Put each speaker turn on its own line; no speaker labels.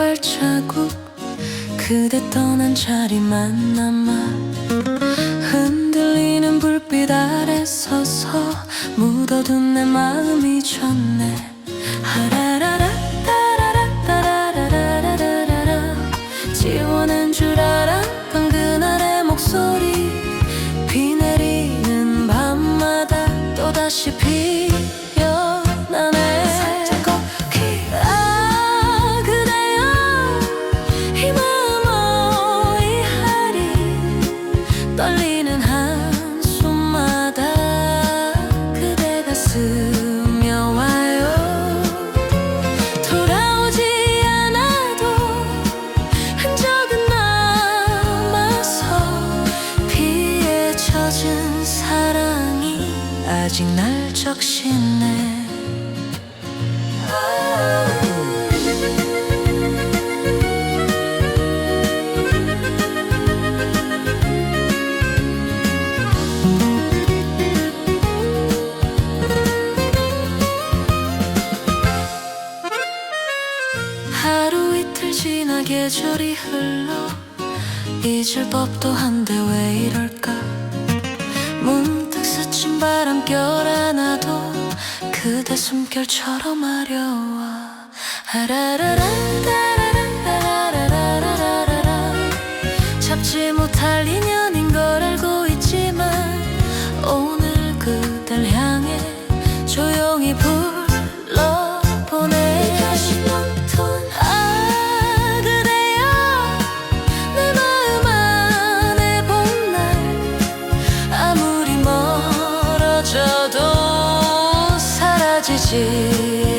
발자국. 그대 떠난 자리만 남아 흔들리는 불빛 아래 서서 묻어둔 내 마음이 좋네. 하라라라 따라라 따라라라라라라. 지워낸 줄 알았던 그날의 목소리. 비 내리는 밤마다 또다시 피 떨리는 한숨마다 그대가 스며와요. 돌아오지 않아도 흔적은 남아서 피에 젖은 사랑이 아직 날 적시네 이틀 지나 계절이 흘러 잊을 법도 한데 왜 이럴까? 문득 스친 바람결 하나도 그대 숨결처럼 아려와 따라라라라라라라 사